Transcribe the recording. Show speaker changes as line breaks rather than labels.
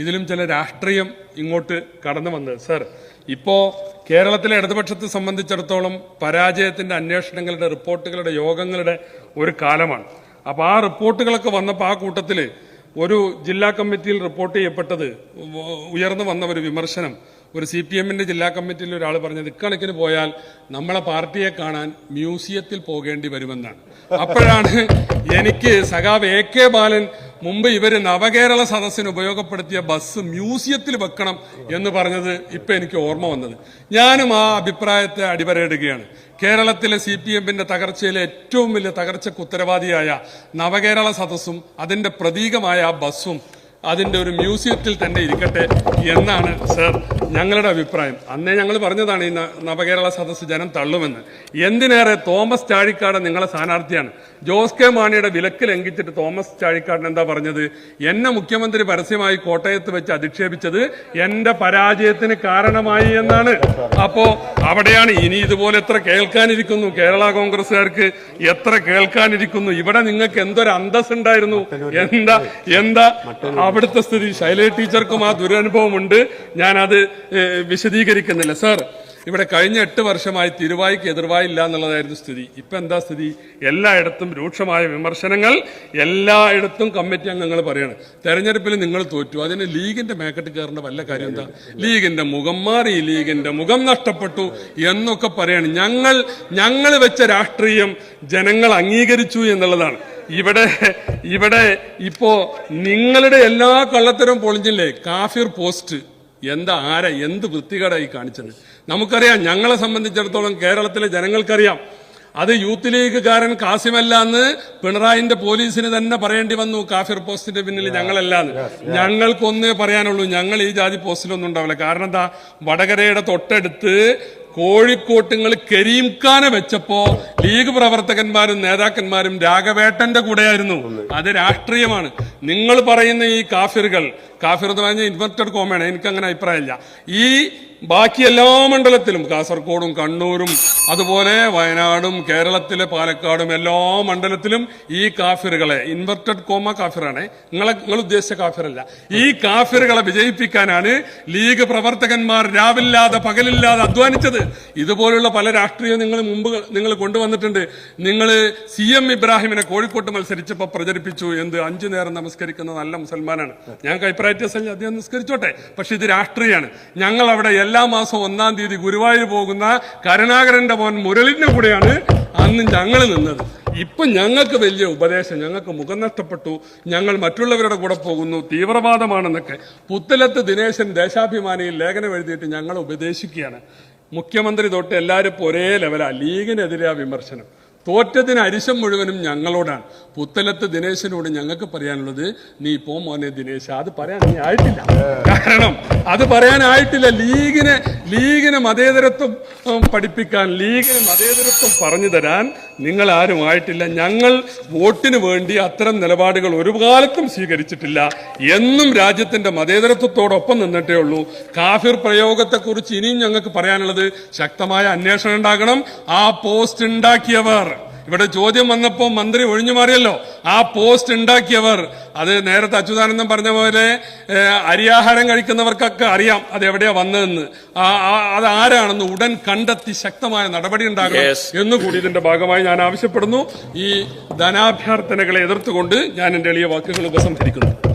ഇതിലും ചില രാഷ്ട്രീയം ഇങ്ങോട്ട് കടന്നു വന്നത്. സർ ഇപ്പോ കേരളത്തിലെ ഇടതുപക്ഷത്തെ സംബന്ധിച്ചിടത്തോളം പരാജയത്തിന്റെ അന്വേഷണങ്ങളുടെ റിപ്പോർട്ടുകളുടെ യോഗങ്ങളുടെ ഒരു കാലമാണ്. അപ്പോൾ ആ റിപ്പോർട്ടുകളൊക്കെ വന്നപ്പോൾ ആ കൂട്ടത്തിൽ ഒരു ജില്ലാ കമ്മിറ്റിയിൽ റിപ്പോർട്ട് ചെയ്യപ്പെട്ടത് ഉയർന്നു വന്ന ഒരു വിമർശനം. ഒരു സി പി എമ്മിന്റെ ജില്ലാ കമ്മിറ്റിയിൽ ഒരാൾ പറഞ്ഞത് ഇക്കണക്കിന് പോയാൽ നമ്മളെ പാർട്ടിയെ കാണാൻ മ്യൂസിയത്തിൽ പോകേണ്ടി വരുമെന്നാണ്. അപ്പോഴാണ് എനിക്ക് സഖാവ് എ കെ ബാലൻ മുമ്പ് ഇവർ നവകേരള സദസ്സിന് ഉപയോഗപ്പെടുത്തിയ ബസ് മ്യൂസിയത്തിൽ വെക്കണം എന്ന് പറഞ്ഞത് ഇപ്പൊ എനിക്ക് ഓർമ്മ വന്നത്. ഞാനും ആ അഭിപ്രായത്തെ അടിവരയിടുകയാണ്. കേരളത്തിലെ സി പി എമ്മിന്റെ തകർച്ചയിലെ ഏറ്റവും വലിയ തകർച്ചയ്ക്ക് ഉത്തരവാദിയായ നവകേരള സദസ്സും അതിന്റെ പ്രതീകമായ ആ ബസ്സും അതിന്റെ ഒരു മ്യൂസിയത്തിൽ തന്നെ ഇരിക്കട്ടെ എന്നാണ് സർ ഞങ്ങളുടെ അഭിപ്രായം. അന്നേ ഞങ്ങൾ പറഞ്ഞതാണ് ഈ നവകേരള സദസ്സ് ജനം തള്ളുമെന്ന്. എന്തിനേറെ തോമസ് ചാഴിക്കാട് നിങ്ങളെ സ്ഥാനാർത്ഥിയാണ്. ജോസ് കെ മാണിയുടെ വിലക്ക് ലംഘിച്ചിട്ട് തോമസ് ചാഴിക്കാടൻ എന്താ പറഞ്ഞത്? എന്നെ മുഖ്യമന്ത്രി പരസ്യമായി കോട്ടയത്ത് വെച്ച് അധിക്ഷേപിച്ചത് എന്റെ പരാജയത്തിന് കാരണമായി എന്നാണ്. അപ്പോ അവിടെയാണ് ഇനി ഇതുപോലെ എത്ര കേൾക്കാനിരിക്കുന്നു കേരള കോൺഗ്രസ്സുകാർക്ക്? എത്ര കേൾക്കാനിരിക്കുന്നു? ഇവിടെ നിങ്ങൾക്ക് എന്തൊരു അന്തസ് ഉണ്ടായിരുന്നു എന്താ എന്താ? അവിടുത്തെ സ്ഥിതി. ശൈലജ ടീച്ചർക്കും ആ ദുരനുഭവമുണ്ട്. ഞാനത് വിശദീകരിക്കുന്നില്ല. സാർ ഇവിടെ കഴിഞ്ഞ എട്ട് വർഷമായി തിരുവായിക്ക് എതിർവായില്ല എന്നുള്ളതായിരുന്നു സ്ഥിതി. ഇപ്പൊ എന്താ സ്ഥിതി? എല്ലായിടത്തും രൂക്ഷമായ വിമർശനങ്ങൾ എല്ലായിടത്തും കമ്മിറ്റി അംഗങ്ങൾ പറയാണ്. തെരഞ്ഞെടുപ്പിൽ നിങ്ങൾ തോറ്റു. അതിന് ലീഗിന്റെ മേക്കറ്റ് കയറേണ്ട വല്ല കാര്യം എന്താ? ലീഗിന്റെ മുഖം മാറി ലീഗിന്റെ മുഖം നഷ്ടപ്പെട്ടു എന്നൊക്കെ പറയാണ്. ഞങ്ങൾ ഞങ്ങൾ വെച്ച രാഷ്ട്രീയം ജനങ്ങൾ അംഗീകരിച്ചു എന്നുള്ളതാണ്. ഇവിടെ ഇവിടെ ഇപ്പോ നിങ്ങളുടെ എല്ലാ കള്ളത്തരവും പൊളിഞ്ഞില്ലേ? കാഫിർ പോസ്റ്റ്. എന്താ ആര എന്ത് വൃത്തികേടായി കാണിച്ചത്? നമുക്കറിയാം ഞങ്ങളെ സംബന്ധിച്ചിടത്തോളം കേരളത്തിലെ ജനങ്ങൾക്കറിയാം. അത് യൂത്ത് ലീഗുകാരൻ കാസിമല്ല എന്ന് പിണറായിന്റെ പോലീസിന് തന്നെ പറയേണ്ടി വന്നു കാഫിർ പോസ്റ്റിന്റെ പിന്നിൽ ഞങ്ങളല്ലാന്ന് ഞങ്ങൾക്കൊന്നേ പറയാനുള്ളൂ ഞങ്ങൾ ഈ ജാതി പോസ്റ്റിലൊന്നും ഉണ്ടാവില്ല. കാരണം എന്താ? വടകരയുടെ തൊട്ടടുത്ത് കോഴിക്കോട്ടുങ്ങൾ കരീം ഖാനെ വെച്ചപ്പോ ലീഗ് പ്രവർത്തകന്മാരും നേതാക്കന്മാരും രാഘവേട്ടന്റെ കൂടെയായിരുന്നു. അത് രാഷ്ട്രീയമാണ്. നിങ്ങൾ പറയുന്ന ഈ കാഫിറുകൾ കാഫിർ എന്ന് പറഞ്ഞാൽ ഇൻവെർട്ടഡ് കോമയാണ് എനിക്കങ്ങനെ അഭിപ്രായമില്ല. ഈ ബാക്കി എല്ലാ മണ്ഡലത്തിലും കാസർഗോഡും കണ്ണൂരും അതുപോലെ വയനാടും കേരളത്തിലെ പാലക്കാടും എല്ലാ മണ്ഡലത്തിലും ഈ കാഫിറുകളെ ഇൻവെർട്ടഡ് കോമ കാഫിറാണ് നിങ്ങളെ നിങ്ങൾ ഉദ്ദേശിച്ച കാഫിറല്ല. ഈ കാഫിറുകളെ വിജയിപ്പിക്കാനാണ് ലീഗ് പ്രവർത്തകന്മാർ രാവില്ലാതെ പകലില്ലാതെ അധ്വാനിച്ചത്. ഇതുപോലുള്ള പല രാഷ്ട്രീയം നിങ്ങൾ മുമ്പ് നിങ്ങൾ കൊണ്ടുവന്നിട്ടുണ്ട്. നിങ്ങൾ സി എം ഇബ്രാഹിമിനെ കോഴിക്കോട്ട് മത്സരിച്ചപ്പോൾ പ്രചരിപ്പിച്ചു എന്ത് അഞ്ചു നേരം നമസ്കരിക്കുന്ന നല്ല മുസൽമാനാണ്. ഞങ്ങൾക്ക് അഭിപ്രായത്തിൽ അദ്ദേഹം നിസ്കരിച്ചോട്ടെ. പക്ഷെ ഇത് രാഷ്ട്രീയമാണ് ഞങ്ങൾ അവിടെ എല്ലാ മാസവും ഒന്നാം തീയതി ഗുരുവായൂർ പോകുന്ന കരുണാകരന്റെ മോൻ മുരളിന്റെ കൂടെയാണ് അന്ന് ഞങ്ങൾ നിന്നത്. ഇപ്പൊ ഞങ്ങൾക്ക് വലിയ ഉപദേശം. ഞങ്ങൾക്ക് മുഖം നഷ്ടപ്പെട്ടു. ഞങ്ങൾ മറ്റുള്ളവരുടെ കൂടെ പോകുന്നു. തീവ്രവാദമാണെന്നൊക്കെ. പുത്തലത്ത് ദിനേശൻ ദേശാഭിമാനിയിൽ ലേഖനം എഴുതിയിട്ട് ഞങ്ങൾ ഉപദേശിക്കുകയാണ്. മുഖ്യമന്ത്രി തൊട്ട് എല്ലാവരും ഒരേ ലെവലാണ് ലീഗിനെതിരെ വിമർശനം. തോറ്റതിന് അരിശം മുഴുവനും ഞങ്ങളോടാണ്. പുത്തലത്ത് ദിനേശനോട് ഞങ്ങൾക്ക് പറയാനുള്ളത് നീ പോ മോനെ ദിനേശ അത് പറയാൻ നീ ആയിട്ടില്ല. കാരണം അത് പറയാനായിട്ടില്ല. ലീഗിനെ ലീഗിന് മതേതരത്വം പഠിപ്പിക്കാൻ ലീഗിന് മതേതരത്വം പറഞ്ഞു തരാൻ നിങ്ങൾ ആരും ആയിട്ടില്ല ഞങ്ങൾ വോട്ടിന് വേണ്ടി അത്തരം നിലപാടുകൾ ഒരു കാലത്തും സ്വീകരിച്ചിട്ടില്ല. എന്നും രാജ്യത്തിന്റെ മതേതരത്വത്തോടൊപ്പം നിന്നിട്ടേ ഉള്ളൂ. കാഫിർ പ്രയോഗത്തെക്കുറിച്ച് ഇനിയും ഞങ്ങൾക്ക് പറയാനുള്ളത് ശക്തമായ അന്വേഷണം ഉണ്ടാകണം. ആ പോസ്റ്റ് ഉണ്ടാക്കിയവർ. ഇവിടെ ചോദ്യം വന്നപ്പോൾ മന്ത്രി ഒഴിഞ്ഞു മാറിയല്ലോ. ആ പോസ്റ്റ് ഉണ്ടാക്കിയവർ അത് നേരത്തെ അച്യുതാനന്ദൻ പറഞ്ഞ പോലെ അരിയാഹാരം കഴിക്കുന്നവർക്കൊക്കെ അറിയാം അത് എവിടെയാ വന്നതെന്ന്. അത് ആരാണെന്ന് ഉടൻ കണ്ടെത്തി ശക്തമായ നടപടി ഉണ്ടാകണം
Yes.
എന്നുകൂടി ഇതിന്റെ ഭാഗമായി ഞാൻ ആവശ്യപ്പെടുന്നു. ഈ ധനാഭ്യർത്ഥനകളെ എതിർത്തുകൊണ്ട് ഞാൻ എന്റെ എളിയ വാക്കുകൾ ഉപസംഹരിക്കുന്നു.